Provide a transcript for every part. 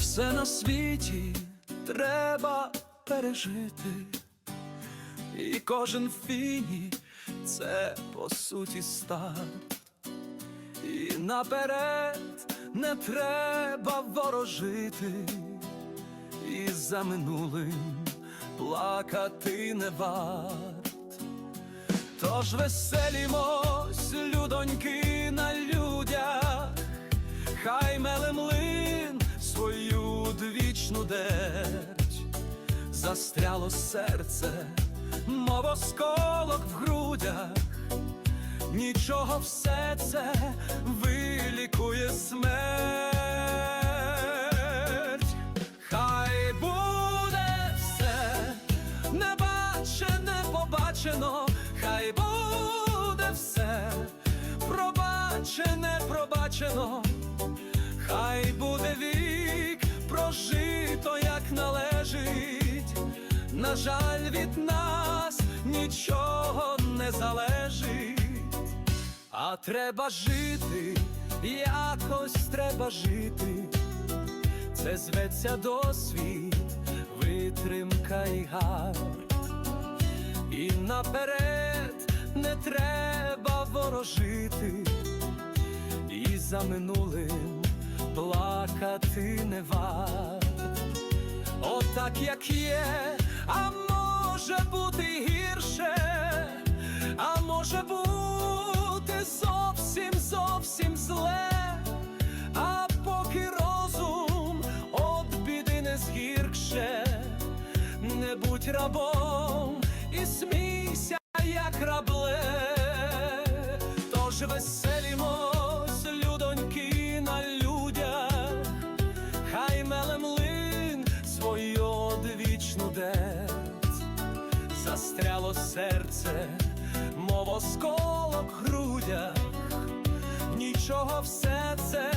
Все на світі треба пережити, і кожен фіні це по суті старт. І наперед не треба ворожити, і за минулим плакати не варт. Тож веселімось, людоньки двічну дерть, застряло серце, мов осколок в грудях, нічого все це вилікує смерть. Хай буде все не бачене, побачено, хай буде все пробачене, пробачено, хай жаль, від нас нічого не залежить. А треба жити, якось треба жити. Це зветься досвід, витримка і гард. І наперед не треба ворожити, і за минулим плакати не варт. Отак як є, а може бути гірше, а може бути зовсім зовсім зле, а поки розум от біди не згіркше, не будь рабом і смійся, як рабле, тож веселімось, застряло серце, мов осколок грудях, нічого все це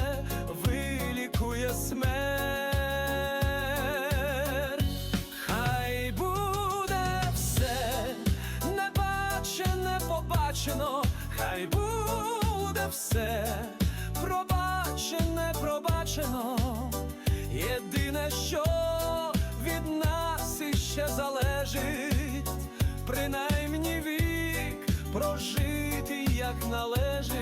вилікує смерть. Хай буде все небачене, побачено, хай буде все пробачене, пробачено. Єдине, що від нас іще залежить, прожити як належить.